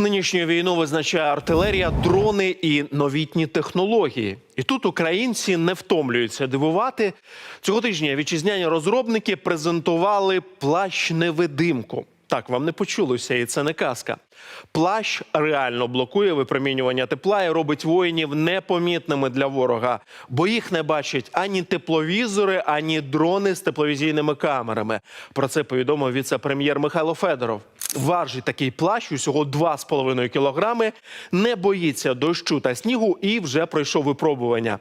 Нинішню війну визначає артилерія, дрони і новітні технології. І тут українці не втомлюються дивувати. Цього тижня вітчизняні розробники презентували плащ невидимку. Так, вам не почулося, і це не казка. Плащ реально блокує випромінювання тепла і робить воїнів непомітними для ворога, бо їх не бачать ані тепловізори, ані дрони з тепловізійними камерами. Про це повідомив віце-прем'єр Михайло Федоров. Важить такий плащ усього 2,5 кілограми, не боїться дощу та снігу і вже пройшов випробування.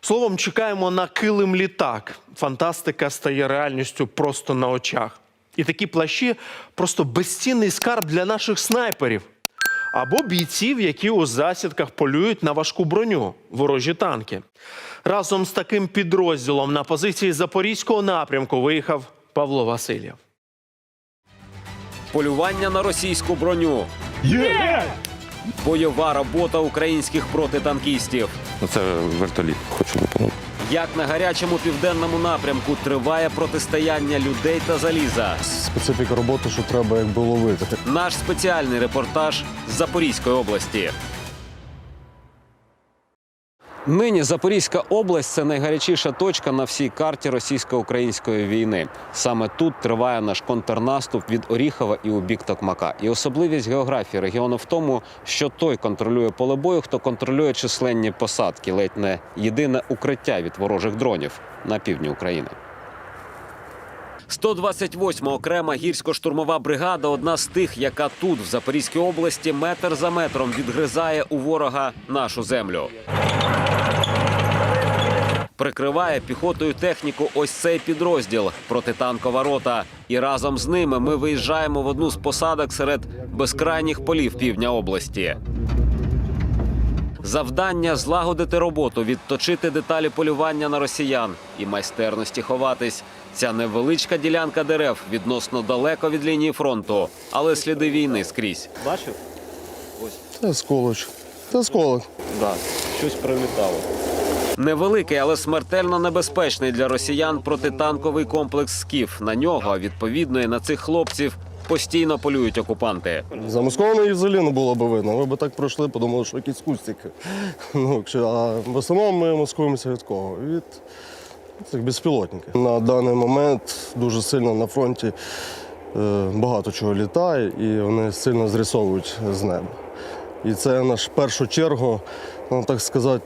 Словом, чекаємо на килим літак. Фантастика стає реальністю просто на очах. І такі плащі просто безцінний скарб для наших снайперів або бійців, які у засідках полюють на важку броню, ворожі танки. Разом з таким підрозділом на позиції запорізького напрямку виїхав Павло Васильєв. Полювання на російську броню. Є! Бойова робота українських протитанкістів. Ну, це вертоліт, хочу допомогти. Як на гарячому південному напрямку триває протистояння людей та заліза. специфіка роботи, що треба якби ловити. Наш спеціальний репортаж з Запорізької області. Нині Запорізька область це найгарячіша точка на всій карті російсько-української війни. Саме тут триває наш контрнаступ від Оріхова і у бік Токмака. І особливість географії регіону в тому, що той контролює поле бою, хто контролює численні посадки, ледь не єдине укриття від ворожих дронів на півдні України. 128 окрема гірсько-штурмова бригада одна з тих, яка тут, в Запорізькій області, метр за метром відгризає у ворога нашу землю. Прикриває піхотою техніку ось цей підрозділ протитанкова рота. І разом з ними ми виїжджаємо в одну з посадок серед безкрайніх полів півдня області. Завдання злагодити роботу, відточити деталі полювання на росіян і майстерності ховатись. Ця невеличка ділянка дерев відносно далеко від лінії фронту, але сліди війни скрізь. Бачив? Ось. Це сколоч. Це сколок. Да, щось прилітало. Невеликий, але смертельно небезпечний для росіян протитанковий комплекс СКІФ. На нього, відповідно, і на цих хлопців постійно полюють окупанти. Замаскований взагалі не було би видно. Ви б так пройшли, подумали, що якісь кустики. Ну, а в основному ми маскуємося від кого? Від цих безпілотників. На даний момент дуже сильно на фронті е, багато чого літає і вони сильно зрисовують з неба. І це наш першу чергу, ну так сказати,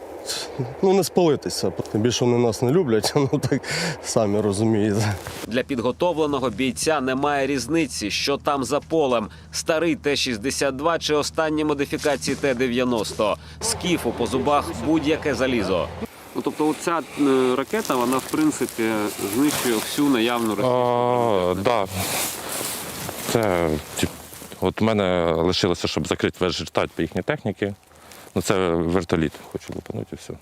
ну не спалитися. Тим більше вони нас не люблять, ну так самі розумієте. Для підготовленого бійця немає різниці, що там за полем: старий Т-62 чи останні модифікації Т-90. Скіфу по зубах будь-яке залізо. Ну, тобто, оця ракета, вона в принципі знищує всю наявну А, да. Це от у мене лишилося, щоб закрити весь жертать по їхній техніці. Ну, це вертоліт, хочу допомогти і все.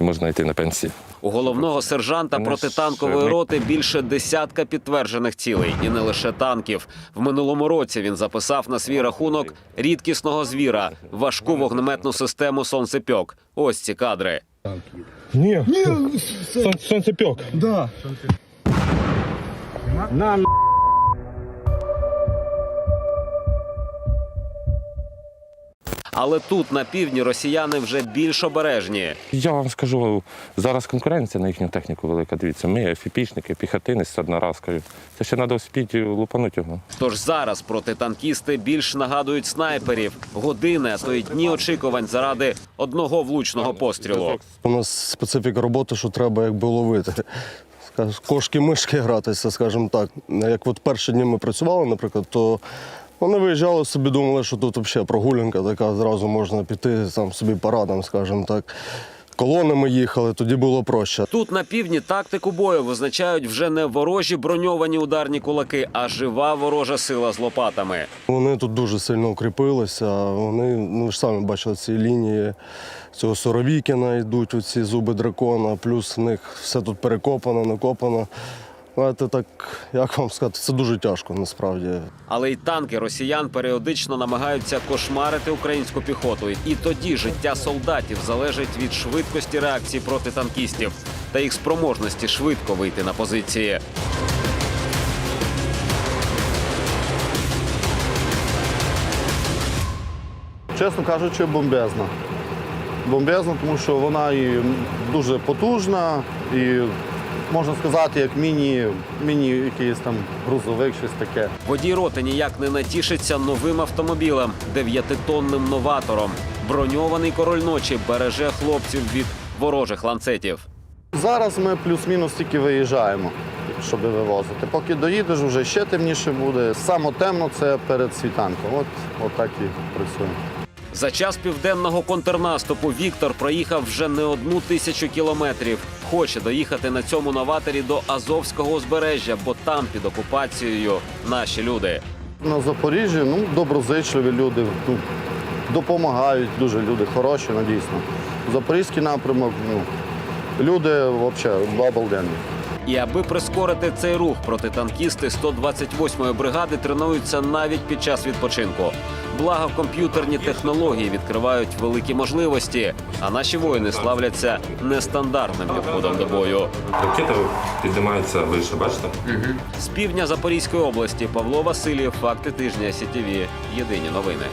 І можна йти на пенсію. У головного сержанта протитанкової роти більше десятка підтверджених цілей, і не лише танків. В минулому році він записав на свій рахунок рідкісного звіра, важку вогнеметну систему сонцепьок. Ось ці кадри. Ні, Сон, сонцепьок. Да. Але тут на півдні росіяни вже більш обережні. Я вам скажу, зараз конкуренція на їхню техніку велика. Дивіться, ми фіпішники, піхотинець одноразкові. Це ще треба успіти лупанути його. Тож зараз протитанкісти більш нагадують снайперів. Години, а то й дні очікувань заради одного влучного пострілу. У нас специфіка роботи, що треба якби ловити. Кошки-мишки гратися, скажімо так. Як от перші дні ми працювали, наприклад, то вони виїжджали собі, думали, що тут взагалі прогулянка така, зразу можна піти там собі парадом, скажімо так. Колонами їхали, тоді було проще. Тут на півдні тактику бою визначають вже не ворожі броньовані ударні кулаки, а жива ворожа сила з лопатами. Вони тут дуже сильно укріпилися. Вони, ну ви ж самі бачили ці лінії цього Соровікіна йдуть, оці зуби дракона, плюс в них все тут перекопано, накопано. Знаєте, так, як вам сказати, це дуже тяжко насправді. Але й танки росіян періодично намагаються кошмарити українську піхоту. І тоді життя солдатів залежить від швидкості реакції протитанкістів та їх спроможності швидко вийти на позиції. чесно кажучи, бомбезна. Бомбезна, тому що вона і дуже потужна, і можна сказати, як міні, міні якийсь там грузовик, щось таке. Водій роти ніяк не натішиться новим автомобілем, дев'ятитонним новатором. Броньований король ночі береже хлопців від ворожих ланцетів. Зараз ми плюс-мінус тільки виїжджаємо, щоб вивозити. Поки доїдеш, вже ще темніше буде. Саме темно це перед світанком. От, от так і працюємо. За час південного контрнаступу Віктор проїхав вже не одну тисячу кілометрів. Хоче доїхати на цьому новаторі до Азовського узбережжя, бо там під окупацією наші люди. На Запоріжжі ну, доброзичливі люди, ну, допомагають дуже люди хороші, надійсно. Запорізький напрямок, ну, люди взагалі обалденні. І аби прискорити цей рух, протитанкісти 128-ї бригади тренуються навіть під час відпочинку. Благо, комп'ютерні технології відкривають великі можливості, а наші воїни славляться нестандартним підходом до бою. Ракети піднімаються вище, бачите? З півдня Запорізької області Павло Васильєв, факти тижня СІТІВІ. Єдині новини.